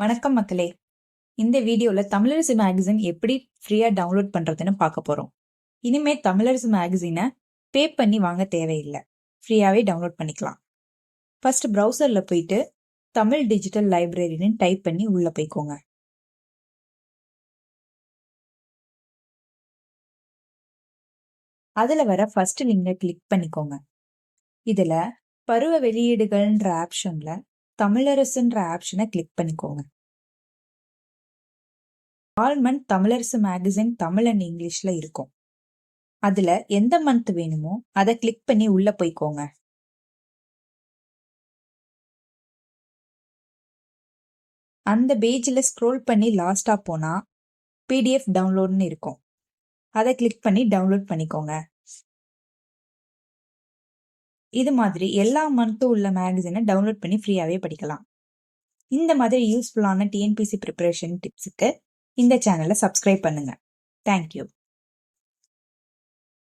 வணக்கம் மக்களே. இந்த வீடியோவில் தமிழரசு மேகசின் எப்படி ஃப்ரீயாக டவுன்லோட் பண்ணுறதுன்னு பார்க்க போகிறோம் இனிமே தமிழரசு மேகசினை பே பண்ணி வாங்க தேவையில்லை. ஃப்ரீயாகவே டவுன்லோட் பண்ணிக்கலாம். ஃபர்ஸ்ட் ப்ரௌசரில் போயிட்டு தமிழ் டிஜிட்டல் லைப்ரரின்னு டைப் பண்ணி உள்ளே போய்க்கோங்க. அதில் வர ஃபர்ஸ்ட் லிங்கை கிளிக் பண்ணிக்கோங்க. இதில் பருவ வெளியீடுகள்ன்ற ஆப்ஷனில் தமிழரசுன்ற ஆப்ஷனை கிளிக் பண்ணிக்கோங்க. All month Tamilarasu magazine Tamil and இங்கிலீஷில் இருக்கும். அதில் எந்த மந்த் வேணுமோ அதை கிளிக் பண்ணி உள்ளே போய்க்கோங்க. அந்த பேஜில் ஸ்க்ரோல் பண்ணி லாஸ்ட்டாக போனால் பிடிஎஃப் டவுன்லோட்னு இருக்கும். அதை கிளிக் பண்ணி டவுன்லோட் பண்ணிக்கோங்க. இது மாதிரி எல்லா மந்த்தும் உள்ள மேகசினை டவுன்லோட் பண்ணி ஃப்ரீயாகவே படிக்கலாம். இந்த மாதிரி யூஸ்ஃபுல்லான டிஎன்பிசி ப்ரிப்பரேஷன் டிப்ஸுக்கு இந்த சேனலை சப்ஸ்கிரைப் பண்ணுங்கள் தேங்க்யூ